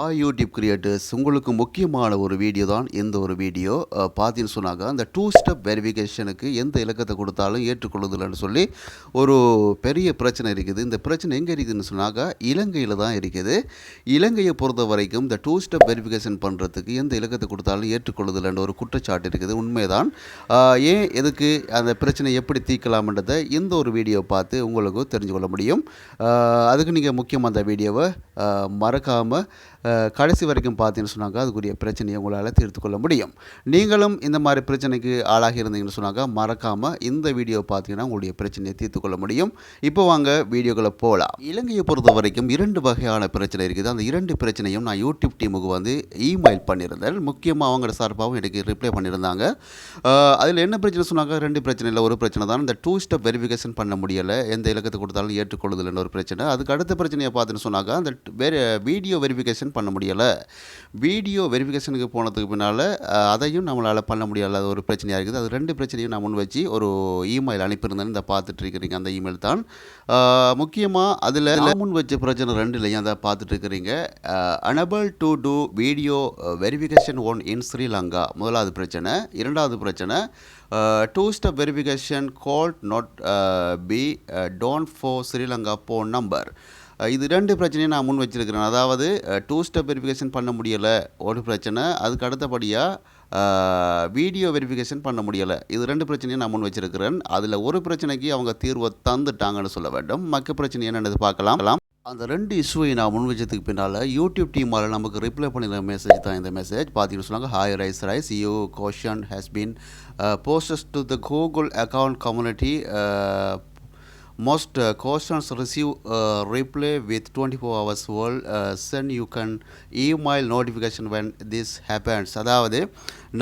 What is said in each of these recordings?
ஆ YouTube creators உங்களுக்கு முக்கியமான ஒரு வீடியோ தான் இந்த ஒரு வீடியோ பார்த்தீங்கன்னு சொன்னாங்க அந்த டூ ஸ்டெப் வெரிஃபிகேஷனுக்கு எந்த இலக்கத்தை கொடுத்தாலும் ஏற்றுக்கொள்ளுதில்லைன்னு சொல்லி ஒரு பெரிய பிரச்சனை இருக்குது. இந்த பிரச்சனை எங்கே இருக்குதுன்னு சொன்னாங்க இலங்கையில் தான் இருக்குது. இலங்கையை பொறுத்த வரைக்கும் இந்த டூ ஸ்டெப் வெரிஃபிகேஷன் பண்ணுறதுக்கு எந்த இலக்கத்தை கொடுத்தாலும் ஏற்றுக்கொள்ளுதில்லைன்ற ஒரு குற்றச்சாட்டு இருக்குது. உண்மைதான். ஏன் எதுக்கு அந்த பிரச்சனை எப்படி தீர்க்கலாம்ன்றதை இந்த ஒரு வீடியோ பார்த்து உங்களுக்கு தெரிஞ்சு கொள்ள முடியும் அதுக்கு நீங்கள் முக்கியமாக அந்த வீடியோவை மறக்காமல் கடைசி வரைக்கும் பார்த்தீங்கன்னு சொன்னாக்கா அதுக்குரிய பிரச்சனையை உங்களால் தீர்த்து கொள்ள முடியும். நீங்களும் இந்த மாதிரி பிரச்சனைக்கு ஆளாகி இருந்தீங்கன்னு சொன்னாக்கா மறக்காமல் இந்த வீடியோ பார்த்தீங்கன்னா உங்களுடைய பிரச்சனையை தீர்த்து கொள்ள முடியும். இப்போ வாங்க வீடியோக்களை போகலாம் இலங்கையை பொறுத்த வரைக்கும் இரண்டு வகையான பிரச்சனை இருக்குது. அந்த இரண்டு பிரச்சனையும் நான் யூடியூப் டீமுக்கு வந்து இமெயில் பண்ணியிருந்தேன். முக்கியமாக அவங்க சார்பாகவும் எனக்கு ரிப்ளை பண்ணியிருந்தாங்க. அதில் என்ன பிரச்சனை சொன்னாக்கா ரெண்டு பிரச்சனை இல்லை ஒரு பிரச்சனை தான். இந்த டூ ஸ்டெப் வெரிஃபிகேஷன் பண்ண முடியலை. எந்த இலக்கத்தை கொடுத்தாலும் ஏற்றுக்கொள்ளுதல்னு ஒரு பிரச்சனை. அதுக்கு அடுத்த பிரச்சனையை பார்த்துன்னு சொன்னாக்கா அந்த வேறு வீடியோ வெரிஃபிகேஷன் பண்ண முடியலை. வீடியோ வெரிஃபிகேஷனுக்கு போனதுக்கு பின்னால் அதையும் நம்மளால் பண்ண முடியாத ஒரு பிரச்சனையாக இருக்குது. அது ரெண்டு பிரச்சனையும் நான் முன் வச்சு ஒரு இமெயில் அனுப்பியிருந்தேன். இந்த பார்த்துட்டு இருக்கிறீங்க. அந்த இமெயில் தான். முக்கியமாக அதில் முன் வச்ச பிரச்சனை ரெண்டு அதை பார்த்துட்டு இருக்கிறீங்க. Unable to do video verification one in Sri Lanka முதலாவது பிரச்சனை. இரண்டாவது பிரச்சனை two step verification could not be done for Sri Lanka phone number இது ரெண்டு பிரச்சனையும் நான் முன் வச்சுருக்கிறேன். அதாவது டூ ஸ்டெப் வெரிஃபிகேஷன் பண்ண முடியலை ஒரு பிரச்சனை. அதுக்கு அடுத்தபடியாக வீடியோ வெரிஃபிகேஷன் பண்ண முடியலை. இது ரெண்டு பிரச்சனையும் நான் முன் வச்சிருக்கிறேன். அதில் ஒரு பிரச்சனைக்கு அவங்க தீர்வை தந்துட்டாங்கன்னு சொல்ல வேண்டும். மற்ற பிரச்சனை என்னென்னது பார்க்கலாம். அந்த ரெண்டு இஷ்யூவை நான் முன் வச்சதுக்கு பின்னால் யூடியூப் டீமால் நமக்கு ரிப்ளை பண்ணின மெசேஜ் தான் இந்த மெசேஜ் பார்த்தீங்கன்னு சொன்னாங்க hi rice rice you question has been posted to the Google account community most uh, questions receive uh, reply with 24 hours world uh, send you can email notification when this happens அதாவது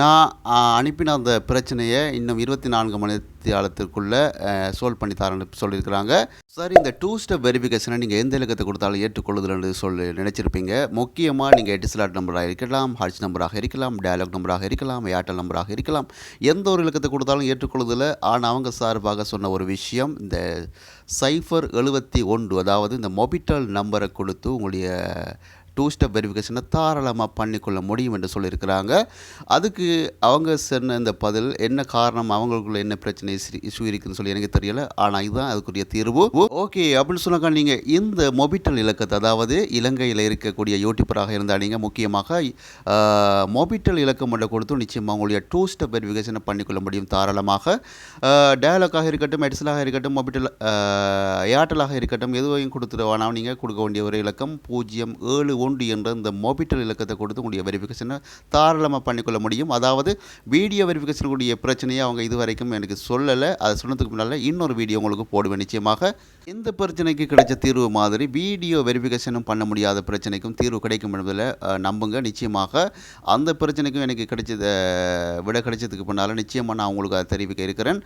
நான் அனுப்பின அந்த பிரச்சனையை இன்னும் இருபத்தி நான்கு மணி நேரத்திற்குள்ளே solve பண்ணி தரேன்னு சொல்லியிருக்கிறாங்க. சார் இந்த டூ ஸ்டெப் வெரிஃபிகேஷனை நீங்கள் எந்த இலக்கத்தை கொடுத்தாலும் ஏற்றுக்கொள்ளுதல்னு சொல்லி நினச்சிருப்பீங்க. முக்கியமாக நீங்கள் எட்டிஸ்லாட் நம்பராக இருக்கலாம் ஹர்ச் நம்பராக இருக்கலாம் டயலாக் நம்பராக இருக்கலாம் ஏர்டெல் நம்பராக இருக்கலாம். எந்த ஒரு இலக்கத்தை கொடுத்தாலும் ஏற்றுக்கொள்ளுதல் ஆனால் அவங்க சார்பாக சொன்ன ஒரு விஷயம் இந்த சைஃபர் எழுபத்தி ஒன்று அதாவது இந்த மொபிட்டல் நம்பரை கொடுத்து உங்களுடைய டூ ஸ்டெப் வெரிஃபிகேஷனை தாராளமாக பண்ணிக்கொள்ள முடியும் என்று சொல்லியிருக்கிறாங்க. அதுக்கு அவங்க சொன்ன இந்த பதில் என்ன காரணம் அவங்களுக்குள்ள என்ன பிரச்சனை இஷ்யூ இருக்குதுன்னு சொல்லி எனக்கு தெரியல. ஆனால் இதுதான் அதுக்குரிய தீர்வு. ஓகே அப்படின்னு சொன்னாக்க நீங்கள் இந்த மொபிட்டல் இலக்கத்தை அதாவது இலங்கையில் இருக்கக்கூடிய யூடியூப்பராக இருந்தால் நீங்கள் முக்கியமாக மொபிட்டல் இலக்கம் மட்டும் கொடுத்து நிச்சயமாக உங்களுடைய டூ ஸ்டெப் வெரிஃபிகேஷனை பண்ணிக்கொள்ள முடியும் தாராளமாக. டயலாக்காக இருக்கட்டும் எடிசலாக இருக்கட்டும் மொபிட்டல் ஏர்டெலாக இருக்கட்டும் எதுவையும் கொடுத்துருவானா நீங்கள் கொடுக்க வேண்டிய ஒரு இலக்கம் பூஜ்ஜியம் ஏழு ஒன்று என்ற இந்த மொபிட்டல் இலக்கத்தை கொடுத்து உங்களுடைய வெரிஃபிகேஷனை தாராளமாக பண்ணிக்கொள்ள முடியும். அதாவது வீடியோ வெரிஃபிகேஷனுடைய பிரச்சனையை அவங்க இது வரைக்கும் எனக்கு சொல்லலை. அதை சொன்னதுக்கு முன்னால் இன்னொரு வீடியோ உங்களுக்கு போடுவேன் நிச்சயமாக. இந்த பிரச்சனைக்கு கிடைச்ச தீர்வு மாதிரி வீடியோ வெரிஃபிகேஷனும் பண்ண முடியாத பிரச்சனைக்கும் தீர்வு கிடைக்கும் என்பதில் நம்புங்க. நிச்சயமாக அந்த பிரச்சனைக்கும் எனக்கு கிடைச்சத விட கிடைச்சதுக்கு பின்னால் நிச்சயமாக நான் உங்களுக்கு அதை தெரிவிக்க இருக்கிறேன்.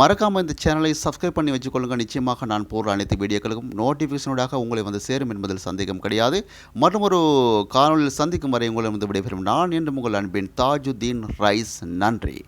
மறக்காமல் இந்த சேனலை சப்ஸ்கிரைப் பண்ணி வச்சுக்கொள்ளுங்க. நிச்சயமாக நான் போடுற அனைத்து வீடியோக்களுக்கும் நோட்டிஃபிகேஷனோடாக உங்களை வந்து சேரும் என்பதில் சந்தேகம் கிடையாது. மற்றும் ஒரு காணொலியில் சந்திக்கும் வரை உங்களை வந்து விடைபெறும் நான் என்று உங்கள் அன்பின் தாஜுதீன் ரைஸ். நன்றி.